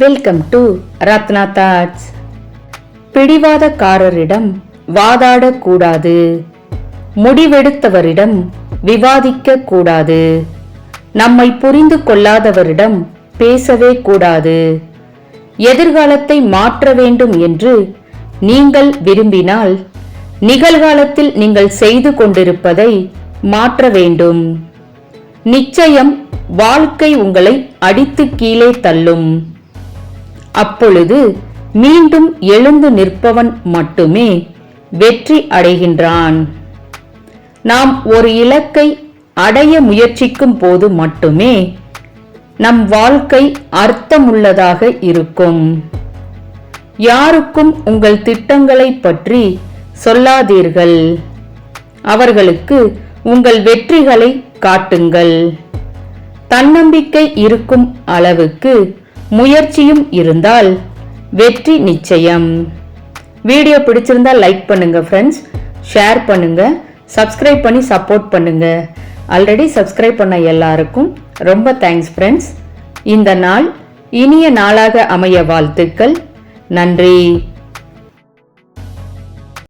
Welcome to Ratna thoughts பிடிவாதக்காரரிடம் வாதாடக்கூடாது. முடிவெடுத்தவரிடம் விவாதிக்க கூடாது நம்மை புரிந்து கொள்ளாதவரிடம் பேசவே கூடாது. எதிர்காலத்தை மாற்ற வேண்டும் என்று நீங்கள் விரும்பினால் நிகழ்காலத்தில் நீங்கள் செய்து கொண்டிருப்பதை மாற்ற வேண்டும். நிச்சயம் வாழ்க்கை உங்களை அடித்து கீழே தள்ளும். அப்பொழுது மீண்டும் எழுந்து நிற்பவன் மட்டுமே வெற்றி அடைகின்றான். நாம் ஒரு இலக்கை அடைய முயற்சிக்கும் போது மட்டுமே நம் வாழ்க்கை அர்த்தமுள்ளதாக இருக்கும். யாருக்கும் உங்கள் திட்டங்களை பற்றி சொல்லாதீர்கள். அவர்களுக்கு உங்கள் வெற்றிகளை காட்டுங்கள். தன்னம்பிக்கை இருக்கும் அளவுக்கு முயற்சியும் இருந்தால் வெற்றி நிச்சயம். வீடியோ பிடிச்சிருந்தா லைக் பண்ணுங்க ஃப்ரெண்ட்ஸ் ஷேர் பண்ணுங்க. சப்ஸ்கிரைப் பண்ணி சப்போர்ட் பண்ணுங்க. ஆல்ரெடி சப்ஸ்கிரைப் பண்ண எல்லாருக்கும் ரொம்ப தேங்க்ஸ் ஃப்ரெண்ட்ஸ் இந்த நாள் இனிய நாளாக அமைய வாழ்த்துக்கள். நன்றி.